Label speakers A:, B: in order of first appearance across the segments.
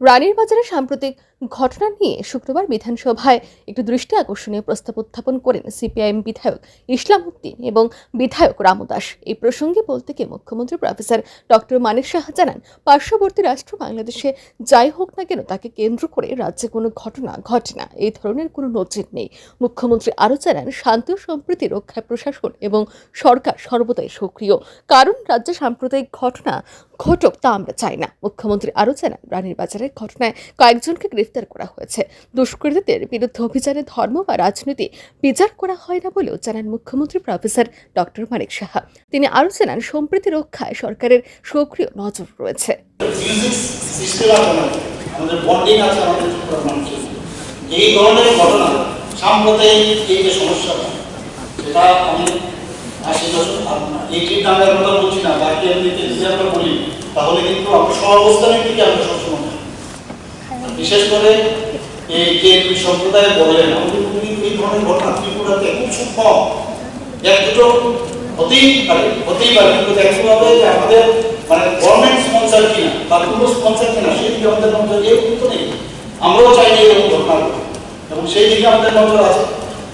A: রানীর বাজারে সাম্প্রতিক ঘটনা নিয়ে শুক্রবার বিধানসভায় একটি দৃষ্টি আকর্ষণীয় প্রস্তাব উত্থাপন করেন সিপিআইএম বিধায়ক ইসলাম উদ্দিন এবং বিধায়ক রামু দাস। এই প্রসঙ্গে বলতে গিয়ে মুখ্যমন্ত্রী প্রফেসর ডক্টর মানিক সাহা জানান, পার্শ্ববর্তী রাষ্ট্র বাংলাদেশে যাই হোক না কেন তাকে কেন্দ্র করে রাজ্যে কোনো ঘটনা ঘটে না, এই ধরনের কোনো নজির নেই। মুখ্যমন্ত্রী আরও জানান, শান্তি ও সম্প্রীতি রক্ষায় প্রশাসন এবং সরকার সর্বদাই সক্রিয়। কারণ রাজ্যে সাম্প্রদায়িক ঘটনা ঘটুক, তা আমরা চাই না। মুখ্যমন্ত্রী আরও জানান, রানীর বাজারের ঘটনায় কয়েকজনকে গ্রেফতার করা হয়েছে। দুষ্কৃতীদের বিরুদ্ধে অভিযানে ধর্ম বা রাজনীতি বিচার করা হয় না বলেও জানান মুখ্যমন্ত্রী প্রফেসর ডক্টর মানিক সাহা। তিনি আরও জানান, সম্প্রীতি রক্ষায় সরকারের সক্রিয় নজর রয়েছে।
B: এই ধরনের ঘটনা সাম্প্রদায়িক এই যে সমস্যাটা, সেটা আমি আশি দশক এইটির নামের কথা বলি তাহলে কিন্তু আমরা সহাবস্থানের বিশেষ করে সম্প্রদায় বলেন আমাদের দুটো হতেই পারে কিন্তু দেখতে হবে আমাদের মানে গভর্নমেন্ট স্পন্সর কিনা বা কোনো স্পন্সর কিনা সেই দিকে আমাদের আমরাও চাই এবং সেই দিকে আমাদের নজর আছে।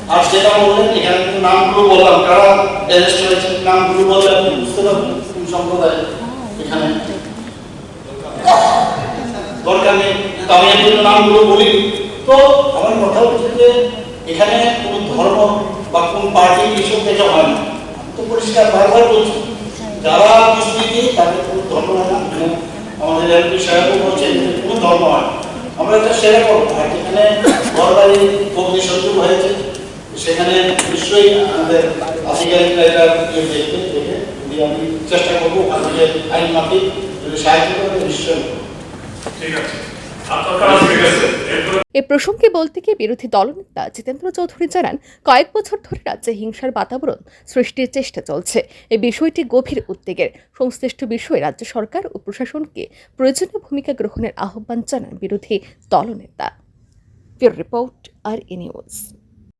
B: আর যেটা বললেন, এখানে নামগুলো বললাম। কারা বুঝতে পারবেন, কোন এখানে। দরকার নেই একটু বলি। তো এখানে কোনো ধর্ম বা কোন পার্টি এসব দেখে হয় না। তো পরিষ্কার বারবার বলছি, যারা ধর্ম আমাদের এমপি সাহেবও বলছেন ধর্ম হয় আমরা এটা শেয়ার করব। যেখানে ঘরবাড়ি অগ্নিসংযোগ হয়েছে সেখানে নিশ্চয়ই আমাদের আধিকারিকরা এটা দেখবে দেখে যদি আমি চেষ্টা করব ওখান থেকে আইন মাফিক যদি সাহায্য করবে নিশ্চয়ই।
C: ঠিক আছে।
A: এ প্রসঙ্গে বলতে গিয়ে বিরোধী দলনেতা জিতেন্দ্র চৌধুরী জানান কয়েক বছর ধরে রাজ্যে হিংসার বাতাবরণ সৃষ্টির চেষ্টা চলছে। এই বিষয়টি গভীর উদ্বেগের। সংশ্লিষ্ট বিষয়ে রাজ্য সরকার ও প্রশাসনকে প্রয়োজনীয় ভূমিকা গ্রহণের আহ্বান জানান বিরোধী দলনেতা। রিপোর্ট আর এ নিউজ।